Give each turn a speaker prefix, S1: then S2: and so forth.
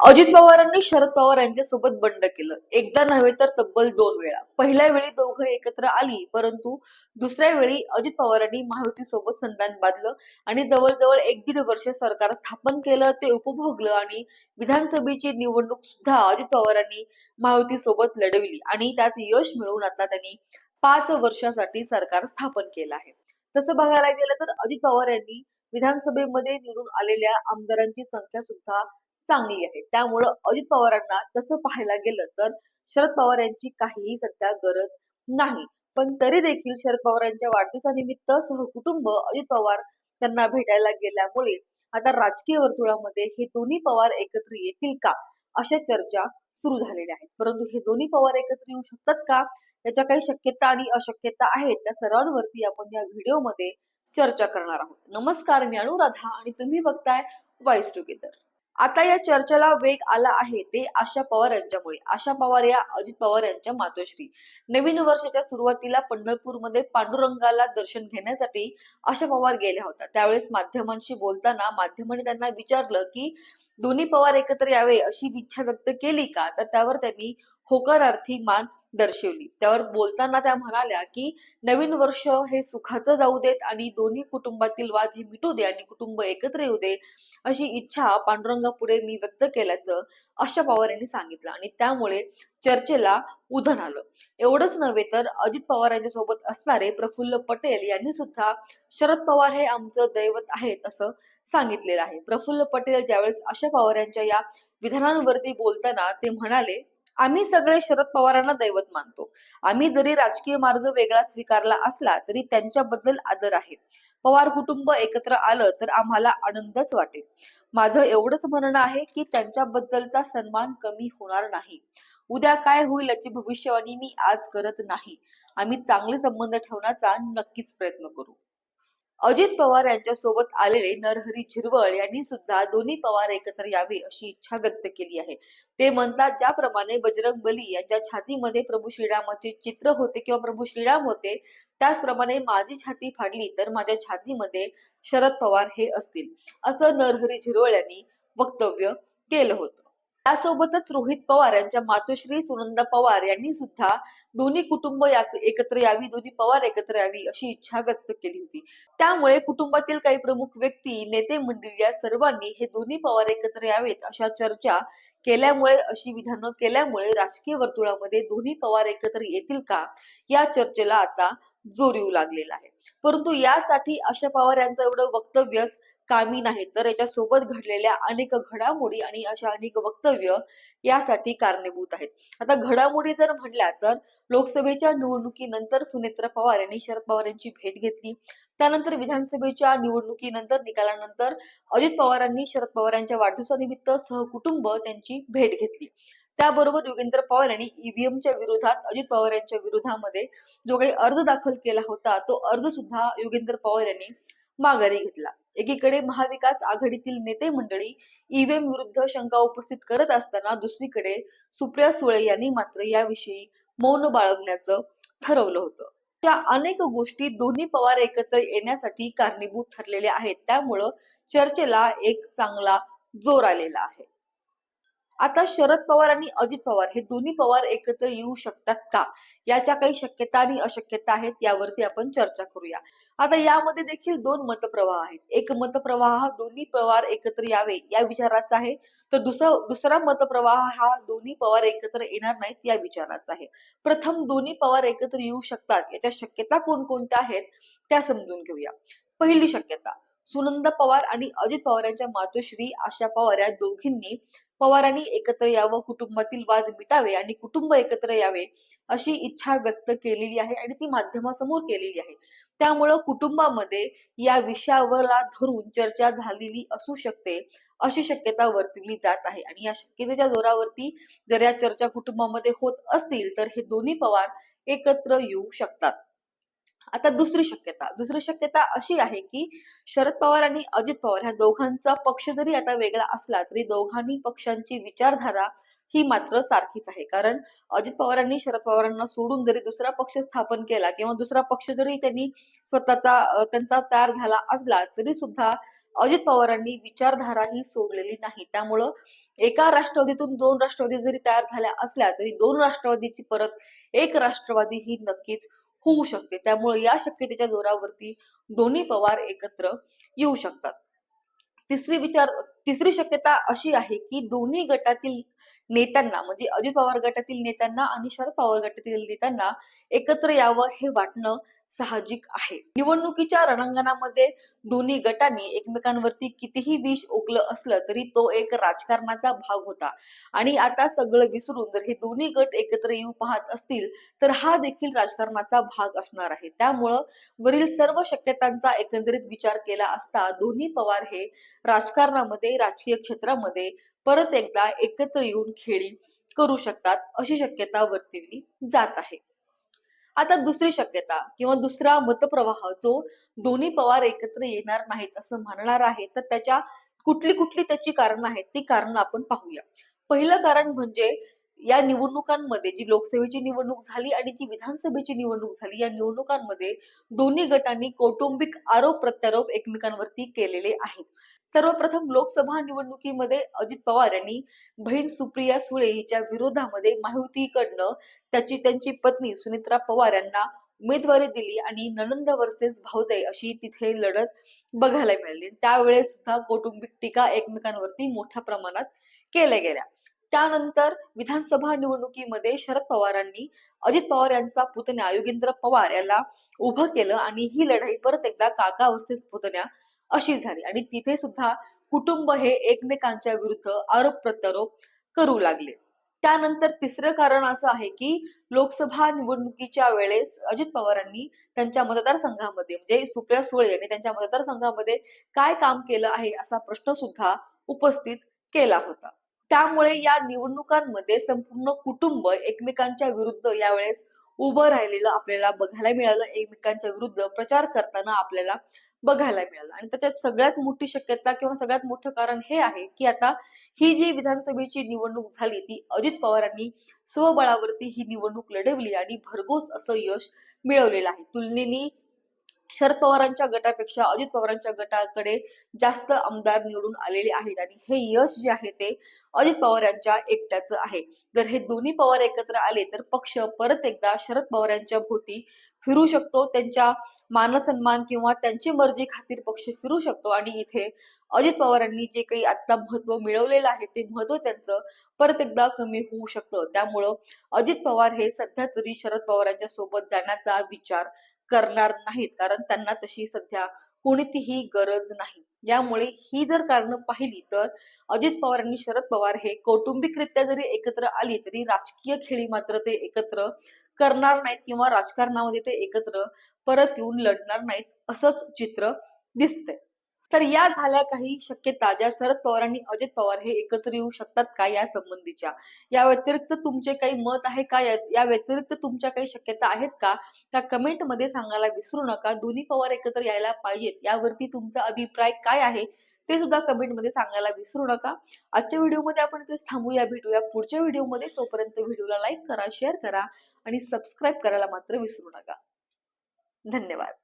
S1: अजित पवारांनी शरद पवार यांच्यासोबत बंड केलं. एकदा नव्हे तर तब्बल दोन वेळा. पहिल्या वेळी दोघं एकत्र आली परंतु दुसऱ्या वेळी अजित पवारांनी महायुती सोबत संधान बांधलं आणि जवळजवळ एक दीड वर्ष सरकार स्थापन केलं ते उपभोगलं आणि विधानसभेची निवडणूक सुद्धा अजित पवारांनी महायुती सोबत लढविली आणि त्यात यश मिळवून आता त्यांनी पाच वर्षासाठी सरकार स्थापन केलं आहे. तसं बघायला गेलं तर अजित पवार यांनी विधानसभेमध्ये निवडून आलेल्या आमदारांची संख्या सुद्धा चांगली आहे. त्यामुळं अजित पवारांना तसं पाहायला गेलं तर शरद पवार यांची काहीही सध्या गरज नाही. पण तरी देखील शरद पवारांच्या वाढदिवसानिमित्त सहकुटुंब अजित पवार त्यांना भेटायला गेल्यामुळे आता राजकीय वर्तुळामध्ये हे दोन्ही पवार एकत्र येतील का अशा चर्चा सुरू झालेल्या आहेत. परंतु हे दोन्ही पवार एकत्र येऊ शकतात का याच्या काही शक्यता आणि अशक्यता आहेत त्या सर्वांवरती आपण या व्हिडिओमध्ये चर्चा करणार आहोत. नमस्कार मी अनुराधा आणि तुम्ही बघताय वाईस टुगेदर आता या चर्चेला वेग आला आहे ते आशा पवार यांच्यामुळे. आशा पवार या अजित पवार यांच्या मातोश्री. नवीन वर्षाच्या सुरुवातीला पंढरपूरमध्ये पांडुरंगाला दर्शन घेण्यासाठी आशा पवार गेल्या होत्या. त्यावेळेस माध्यमांशी बोलताना माध्यमांनी त्यांना विचारलं की दोन्ही पवार एकत्र यावे अशी इच्छा व्यक्त केली का? तर त्यावर त्यांनी होकारार्थी मान दर्शवली. त्यावर बोलताना त्या म्हणाल्या की नवीन वर्ष हे सुखाचं जाऊ देत आणि दोन्ही कुटुंबातील वाद हे मिटू दे आणि कुटुंब एकत्र येऊ दे अशी इच्छा पांडुरंगापुढे मी व्यक्त केल्याचं आशा पवार यांनी सांगितलं आणि त्यामुळे चर्चेला उधन आलं. एवढंच नव्हे तर अजित पवार यांच्या सोबत असणारे प्रफुल्ल पटेल यांनी सुद्धा शरद पवार हे आमचं दैवत आहेत असं सांगितलेलं आहे. प्रफुल्ल पटेल ज्यावेळेस आशा पवार यांच्या या विधानांवरती बोलताना ते म्हणाले आम्ही सगळे शरद पवारांना दैवत मानतो. आम्ही जरी राजकीय मार्ग वेगळा स्वीकारला असला तरी त्यांच्याबद्दल आदर आहे. पवार कुटुंब एकत्र आलं तर आम्हाला आनंदच वाटेल. माझं एवढंच म्हणणं आहे की त्यांच्याबद्दलचा सन्मान कमी होणार नाही. उद्या काय होईल याची भविष्यवाणी मी आज करत नाही. आम्ही चांगले संबंध ठेवण्याचा नक्कीच प्रयत्न करू. अजित पवार यांच्या सोबत आलेले नरहरी झिरवळ यांनी सुद्धा दोन्ही पवार एकत्र यावे अशी इच्छा व्यक्त केली आहे. ते म्हणतात ज्याप्रमाणे बजरंग बली यांच्या छातीमध्ये प्रभू श्रीरामाचे चित्र होते किंवा प्रभू श्रीराम होते त्याचप्रमाणे माझी छाती फाडली तर माझ्या छातीमध्ये शरद पवार हे असतील. असं नरहरी झिरवळ यांनी वक्तव्य केलं होतं. त्यासोबतच रोहित पवार यांच्या मातोश्री सुनंदा पवार यांनी सुद्धा दोन्ही कुटुंब एकत्र यावी दोन्ही पवार एकत्र यावी अशी इच्छा व्यक्त केली होती. त्यामुळे कुटुंबातील काही प्रमुख व्यक्ती नेते मंडळी या सर्वांनी हे दोन्ही पवार एकत्र यावेत अशा चर्चा केल्यामुळे अशी विधानं केल्यामुळे राजकीय वर्तुळामध्ये दोन्ही पवार एकत्र येतील का या चर्चेला आता जोर येऊ लागलेला आहे. परंतु यासाठी आशा पवार यांचं एवढं वक्तव्यच कामी नाही तर याच्यासोबत घडलेल्या अनेक घडामोडी आणि अशा अनेक वक्तव्य यासाठी कारणीभूत आहेत. आता घडामोडी जर म्हटल्या तर लोकसभेच्या निवडणुकीनंतर सुनेत्रा पवार यांनी शरद पवार यांची भेट घेतली. त्यानंतर विधानसभेच्या निवडणुकीनंतर निकालानंतर अजित पवारांनी शरद पवार यांच्या वाढदिवसानिमित्त सहकुटुंब त्यांची भेट घेतली. त्याबरोबर योगेंद्र पवार यांनी ईव्हीएमच्या विरोधात अजित पवार यांच्या विरोधामध्ये जो काही अर्ज दाखल केला होता तो अर्ज सुद्धा योगेंद्र पवार यांनी माघारी घेतला. एकीकडे महाविकास आघाडीतील नेते मंडळी ईव्हीएम विरुद्ध शंका उपस्थित करत असताना दुसरीकडे सुप्रिया सुळे यांनी मात्र याविषयी मौन बाळगण्याचं ठरवलं होतं. त्या अनेक गोष्टी दोन्ही पवार एकत्र येण्यासाठी कारणीभूत ठरलेल्या आहेत. त्यामुळं चर्चेला एक चांगला जोर आलेला आहे. आता शरद पवार आणि अजित पवार हे दोन्ही पवार एकत्र येऊ शकतात का? याच्या काही शक्यता आणि अशक्यता आहेत यावरती आपण चर्चा करूया. आता यामध्ये देखील दोन मतप्रवाह आहेत. एक मतप्रवाह दोन्ही पवार एकत्र यावे या विचाराचा आहे. तर दुसरा दुसरा मतप्रवाह हा दोन्ही पवार एकत्र येणार नाहीत या विचाराचा आहे. प्रथम दोन्ही पवार एकत्र येऊ शकतात. याच्या शक्यता कोणकोणत्या आहेत त्या समजून घेऊया. पहिली शक्यता सुनंदा पवार आणि अजित पवार यांच्या मातोश्री आशा पवार या दोघींनी पवारांनी एकत्र यावं कुटुंबातील वाद मिटावे आणि कुटुंब एकत्र यावे. अशी इच्छा व्यक्त केलेली आहे आणि ती माध्यमासमोर केलेली आहे. त्यामुळं कुटुंबामध्ये या विषयावरला धरून चर्चा झालेली असू शकते अशी शक्यता वर्तवली जात आहे. आणि या शक्यतेच्या जोरावरती जर या चर्चा कुटुंबामध्ये होत असतील तर हे दोन्ही पवार एकत्र येऊ शकतात. आता दुसरी शक्यता दुसरी शक्यता अशी आहे की शरद पवार आणि अजित पवार ह्या दोघांचा पक्ष जरी आता वेगळा असला तरी दोघांनी पक्षांची विचारधारा ही मात्र सारखीच आहे. कारण अजित पवारांनी शरद पवारांना सोडून जरी दुसरा पक्ष स्थापन केला किंवा दुसरा पक्ष जरी त्यांनी स्वतःचा त्यांचा तयार झाला असला तरी सुद्धा अजित पवारांनी विचारधाराही सोडलेली नाही. त्यामुळं एका राष्ट्रवादीतून दोन राष्ट्रवादी जरी तयार झाल्या असल्या तरी दोन राष्ट्रवादीची परत एक राष्ट्रवादी ही नक्कीच होऊ शकते. त्यामुळे या शक्यतेच्या जोरावरती दोन्ही पवार एकत्र येऊ शकतात. तिसरी विचार तिसरी शक्यता अशी आहे की दोन्ही गटातील नेत्यांना म्हणजे अजित पवार गटातील नेत्यांना आणि शरद पवार गटातील नेत्यांना एकत्र यावं हे वाटणं साहजिक आहे. निवडणुकीच्या रणांगणामध्ये दोन्ही गटांनी एकमेकांवरती कितीही विष ओकलं असलं तरी तो एक राजकारणाचा भाग होता. आणि आता सगळं विसरून जर हे दोन्ही गट एकत्र येऊ पाहत असतील तर हा देखील राजकारणाचा भाग असणार आहे. त्यामुळं वरील सर्व शक्यतांचा एकंदरीत विचार केला असता दोन्ही पवार हे राजकारणामध्ये राजकीय क्षेत्रामध्ये परत एकदा एकत्र येऊन खेळी करू शकतात अशी शक्यता वर्तवली जात आहे. आता दुसरी शक्यता किंवा दुसरा मतप्रवाह जो दोन्ही पवार एकत्र येणार नाहीत असं म्हणणार आहे तर त्याच्या कुठली कुठली त्याची कारण आहेत ती कारण आपण पाहूया. पहिलं कारण म्हणजे या निवडणुकांमध्ये जी लोकसभेची निवडणूक झाली आणि जी विधानसभेची निवडणूक झाली या निवडणुकांमध्ये दोन्ही गटांनी कौटुंबिक आरोप प्रत्यारोप एकमेकांवरती केलेले आहेत. सर्वप्रथम लोकसभा निवडणुकीमध्ये अजित पवार यांनी बहीण सुप्रिया सुळे हिच्या विरोधामध्ये माहितीकडनं त्याची त्यांची पत्नी सुनित्रा पवार यांना उमेदवारी दिली आणि ननंद वर्सेस भाऊजाई अशी तिथे लढत बघायला मिळाली. त्यावेळेस सुद्धा कौटुंबिक टीका एकमेकांवरती मोठ्या प्रमाणात केल्या गेल्या. त्यानंतर विधानसभा निवडणुकीमध्ये शरद पवारांनी अजित पवार यांचा पुतण्या योगेंद्र पवार याला उभं केलं आणि ही लढाई परत एकदा काका वर्सेस पुतण्या अशी झाली. आणि तिथे सुद्धा कुटुंब हे एकमेकांच्या विरुद्ध आरोप प्रत्यारोप करू लागले. त्यानंतर तिसरं कारण असं आहे की लोकसभा निवडणुकीच्या वेळेस अजित पवारांनी त्यांच्या मतदारसंघामध्ये म्हणजे सुप्रिया सुळे यांनी त्यांच्या मतदारसंघामध्ये काय काम केलं आहे असा प्रश्न सुद्धा उपस्थित केला होता. त्यामुळे या निवडणुकांमध्ये संपूर्ण कुटुंब एकमेकांच्या विरुद्ध यावेळेस उभं राहिलेलं आपल्याला बघायला मिळालं. एकमेकांच्या विरुद्ध प्रचार करताना आपल्याला बघायला मिळालं. आणि त्याच्यात सगळ्यात मोठी शक्यता किंवा सगळ्यात मोठं कारण हे आहे की आता ही जी विधानसभेची निवडणूक झाली ती अजित पवारांनी स्वबळावरती ही निवडणूक लढवली आणि भरघोस असं यश मिळवलेलं आहे. तुलनेने शरद पवारांच्या गटापेक्षा अजित पवारांच्या गटाकडे जास्त आमदार निवडून आलेले आहेत आणि हे यश जे आहे ते अजित पवार यांच्या एकट्याचं आहे. जर हे दोन्ही पवार एकत्र आले तर पक्ष परत एकदा शरद पवार यांच्या भोवती फिरू शकतो त्यांच्या मानसन्मान किंवा त्यांची मर्जी खातीर पक्ष फिरू शकतो. आणि इथे अजित पवारांनी जे काही आता महत्त्व मिळवलेलं आहे ते महत्त्व त्यांचं परत एकदा कमी होऊ शकतं. त्यामुळं अजित पवार हे सध्या तरी शरद पवारांच्या सोबत जाण्याचा विचार करणार नाहीत. कारण त्यांना तशी सध्या कोणतीही गरज नाही. यामुळे ही जर कारण पाहिली तर अजित पवार आणि शरद पवार हे कौटुंबिकरित्या जरी एकत्र आली तरी राजकीय खेळी मात्र ते एकत्र करणार नाहीत किंवा राजकारणामध्ये ते एकत्र परत येऊन लढणार नाहीत असंच चित्र दिसतंय. तर या झाल्या काही शक्यता ज्या शरद पवार आणि अजित पवार हे एकत्र येऊ शकतात का या संबंधीच्या? या व्यतिरिक्त तुमचे काही मत आहे का? या व्यतिरिक्त तुमच्या काही शक्यता आहेत का? त्या कमेंटमध्ये सांगायला विसरू नका. दोन्ही पवार एकत्र यायला पाहिजेत. यावरती तुमचा अभिप्राय काय आहे ते सुद्धा कमेंटमध्ये सांगायला विसरू नका. आजच्या व्हिडिओमध्ये आपण इथेच थांबूया. भेटूया पुढच्या व्हिडिओमध्ये. तोपर्यंत व्हिडिओला लाईक करा शेअर करा. आणि सबस्क्राईब करायला मात्र विसरू नका. धन्यवाद.